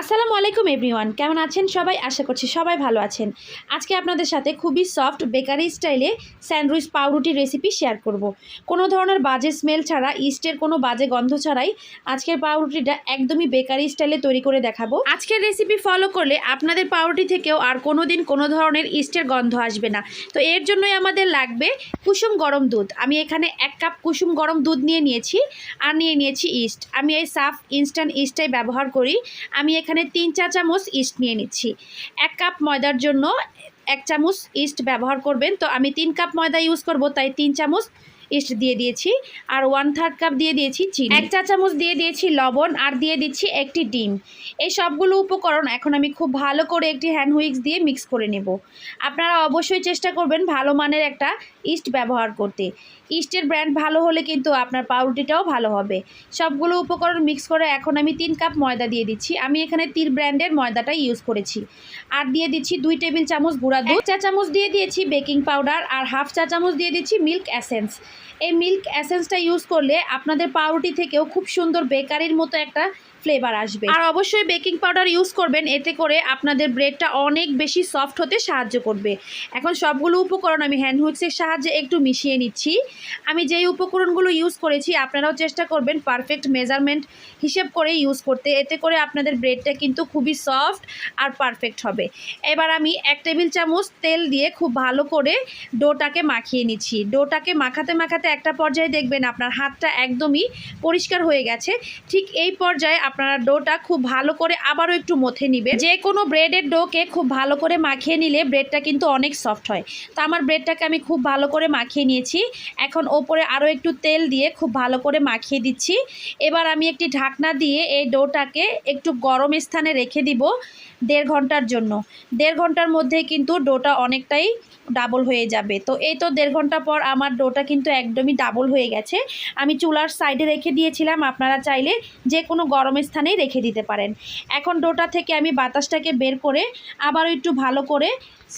আসসালামু আলাইকুম এভরিওয়ান, কেমন আছেন সবাই? আশা করছি সবাই ভালো আছেন। আজকে আপনাদের সাথে খুবই সফট বেকারি স্টাইলে স্যান্ডউইচ পাউরুটির রেসিপি শেয়ার করব। কোনো ধরনের বাজে স্মেল ছাড়া, ইস্টের কোনো বাজে গন্ধ ছাড়াই আজকের পাউরুটিটা একদমই বেকারি স্টাইলে তৈরি করে দেখাবো। আজকের রেসিপি ফলো করলে আপনাদের পাউরুটি থেকেও আর কোনো দিন কোনো ধরনের ইস্টের গন্ধ আসবে না। তো এর জন্যই আমাদের লাগবে কুসুম গরম দুধ। আমি এখানে এক কাপ কুসুম গরম দুধ নিয়ে নিয়েছি, আর নিয়ে নিয়েছি ইস্ট। আমি এই সাফ ইনস্ট্যান্ট ইস্টটাই ব্যবহার করি। আমি তিন চা চামচ ইস্ট নিয়ে নিচ্ছি। এক কাপ ময়দার জন্য এক চামচ ইস্ট ব্যবহার করবেন। তো আমি তিন কাপ ময়দা ইউজ করব, তাই তিন চামচ ইস্ট দিয়ে দিয়েছি, আর ওয়ান থার্ড কাপ দিয়ে দিয়েছি চিনি। এক চা চামচ দিয়ে দিয়েছি লবণ, আর দিয়ে দিচ্ছি একটি ডিম। এই সবগুলো উপকরণ এখন আমি খুব ভালো করে একটি হ্যান্ড হুইক্স দিয়ে মিক্স করে নেব। আপনারা অবশ্যই চেষ্টা করবেন ভালো মানের একটা ইস্ট ব্যবহার করতে। ইস্টের ব্র্যান্ড ভালো হলে কিন্তু আপনার পাউরুটিটাও ভালো হবে। সবগুলো উপকরণ মিক্স করে এখন আমি তিন কাপ ময়দা দিয়ে দিচ্ছি। আমি এখানে তিন ব্র্যান্ডের ময়দাটা ইউজ করেছি। আর দিয়ে দিচ্ছি দুই টেবিল চামচ গুঁড়া দুধ। চা চামচ দিয়ে দিয়েছি বেকিং পাউডার আর হাফ চা চামচ দিয়ে দিচ্ছি মিল্ক অ্যাসেন্স এই মিল্ক অ্যাসেন্সটা ইউজ করলে আপনাদের পাউরুটি থেকেও খুব সুন্দর বেকারির মতো একটা ফ্লেভার আসবে। আর অবশ্যই বেকিং পাউডার ইউজ করবেন, এতে করে আপনাদের ব্রেডটা অনেক বেশি সফট হতে সাহায্য করবে। এখন সবগুলো উপকরণ আমি হ্যান্ড হুইক্সের সাহায্যে একটু মিশিয়ে নিচ্ছি। আমি যেই উপকরণগুলো ইউজ করেছি, আপনারাও চেষ্টা করবেন পারফেক্ট মেজারমেন্ট হিসেব করে ইউজ করতে। এতে করে আপনাদের ব্রেডটা কিন্তু খুবই সফট আর পারফেক্ট হবে। এবার আমি এক টেবিল চামচ তেল দিয়ে খুব ভালো করে ডোটাকে মাখিয়ে নিচ্ছি। ডোটাকে মাখাতে মাখাতে একটা পর্যায়ে দেখবেন আপনার হাতটা একদমই পরিষ্কার হয়ে গেছে। ঠিক এই পর্যায়ে আপনারা ডোটা খুব ভালো করে আবারও একটু মথে নেবেন। যে কোনো ব্রেডের ডোকে খুব ভালো করে মাখিয়ে নিলে ব্রেডটা কিন্তু অনেক সফট হয়। তো আমার ব্রেডটাকে আমি খুব ভালো করে মাখিয়ে নিয়েছি। এখন ওপরে আরও একটু তেল দিয়ে খুব ভালো করে মাখিয়ে দিচ্ছি। এবার আমি একটি ঢাকনা দিয়ে এই ডোটাকে একটু গরম স্থানে রেখে দিব দেড় ঘণ্টার জন্য। দেড় ঘণ্টার মধ্যে কিন্তু ডোটা অনেকটাই ডাবল হয়ে যাবে। তো এই তো দেড় ঘণ্টা পর আমার ডোটা কিন্তু একদমই ডাবল হয়ে গেছে। আমি চুলার সাইডে রেখে দিয়েছিলাম, আপনারা চাইলে যে কোনো গরম স্থানেই রেখে দিতে পারেন। এখন ডোটা থেকে আমি বাতাসটাকে বের করে আবারও একটু ভালো করে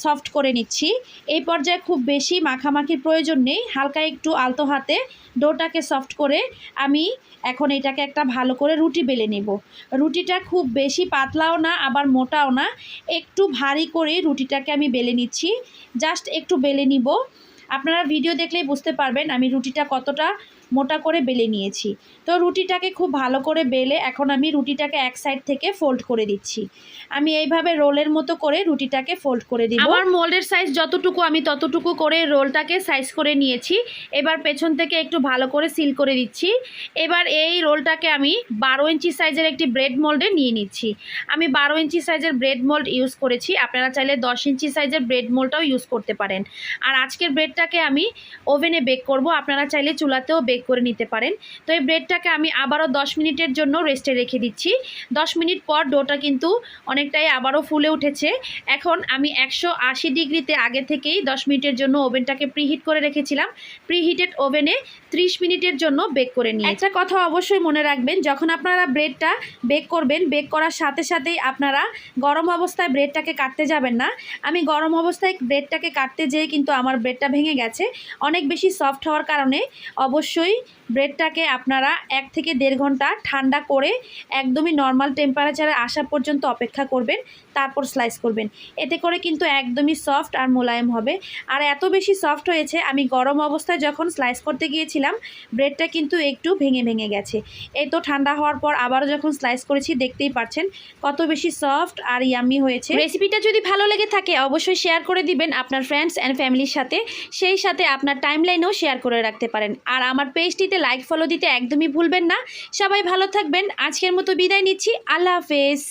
সফট করে নিচ্ছি। এই পর্যায়ে খুব বেশি মাখামাখির প্রয়োজন নেই, হালকা একটু আলতো হাতে ডোটাকে সফট করে আমি এখন এটাকে একটা ভালো করে রুটি বেলে নেব। রুটিটা খুব বেশি পাতলাও না, আবার মোটাও না। একটু ভারী করে রুটিটাকে আমি বেলে নিচ্ছি। জাস্ট একটু বেলে নিব। আপনারা ভিডিও দেখলেই বুঝতে পারবেন আমি রুটিটা কতটা মোটা করে বেলে নিয়েছি। তো রুটিটাকে খুব ভালো করে বেলে এখন আমি রুটিটাকে এক সাইড থেকে ফোল্ড করে দিচ্ছি। আমি এইভাবে রোলের মতো করে রুটিটাকে ফোল্ড করে দিই আমার মোল্ডের সাইজ যতটুকু আমি ততটুকু করে রোলটাকে সাইজ করে নিয়েছি। এবার পেছন থেকে একটু ভালো করে সিল করে দিচ্ছি। এবার এই রোলটাকে আমি বারো ইঞ্চি সাইজের একটি ব্রেড মোল্ডে নিয়ে নিচ্ছি। আমি বারো ইঞ্চি সাইজের ব্রেড মোল্ড ইউজ করেছি। আপনারা চাইলে দশ ইঞ্চি সাইজের ব্রেড মোল্ডটাও ইউজ করতে পারেন। আর আজকের ব্রেডটাকে আমি ওভেনে বেক করব। আপনারা চাইলে চুলাতেও বেক করে নিতে পারেন। তো এই ব্রেডটাকে আমি আবারও দশ মিনিটের জন্য রেস্টে রেখে দিচ্ছি। দশ মিনিট পর ডোটা কিন্তু অনেকটাই আবারও ফুলে উঠেছে। এখন আমি একশো আশি ডিগ্রিতে আগে থেকেই দশ মিনিটের জন্য ওভেনটাকে প্রিহিট করে রেখেছিলাম। প্রিহিটেড ওভেনে ত্রিশ মিনিটের জন্য বেক করে নিই একটা কথা অবশ্যই মনে রাখবেন, যখন আপনারা ব্রেডটা বেক করবেন বেক করার সাথে সাথেই আপনারা গরম অবস্থায় ব্রেডটাকে কাটতে যাবেন না। আমি গরম অবস্থায় ব্রেডটাকে কাটতে যেয়ে কিন্তু আমার ব্রেডটা ভেঙে গেছে। অনেক বেশি সফট হওয়ার কারণে অবশ্যই ব্রেডটাকে আপনারা এক থেকে দেড় ঘণ্টা ঠান্ডা করে একদমই নর্মাল টেম্পারেচারে আসা পর্যন্ত অপেক্ষা করবেন, তারপর স্লাইস করবেন। এতে করে কিন্তু একদমই সফট আর মোলায়েম হবে। আর এত বেশি সফট হয়েছে, আমি গরম অবস্থায় যখন স্লাইস করতে গিয়েছিলাম, ব্রেডটা কিন্তু একটু ভেঙে ভেঙে গেছে। এই তো ঠান্ডা হওয়ার পর আবারও যখন স্লাইস করেছি, দেখতেই পাচ্ছেন কত বেশি সফট আর ইয়াম্মি হয়েছে। রেসিপিটা যদি ভালো লেগে থাকে, অবশ্যই শেয়ার করে দিবেন আপনার ফ্রেন্ডস অ্যান্ড ফ্যামিলির সাথে। সেই সাথে আপনার টাইমলাইনেও শেয়ার করে রাখতে পারেন। আর আমার পেজটিতে লাইক ফলো দিতে একদমই ভুলবেন না। সবাই ভালো থাকবেন। আজকের মতো বিদায় নিচ্ছি। আল্লাহ হাফেজ।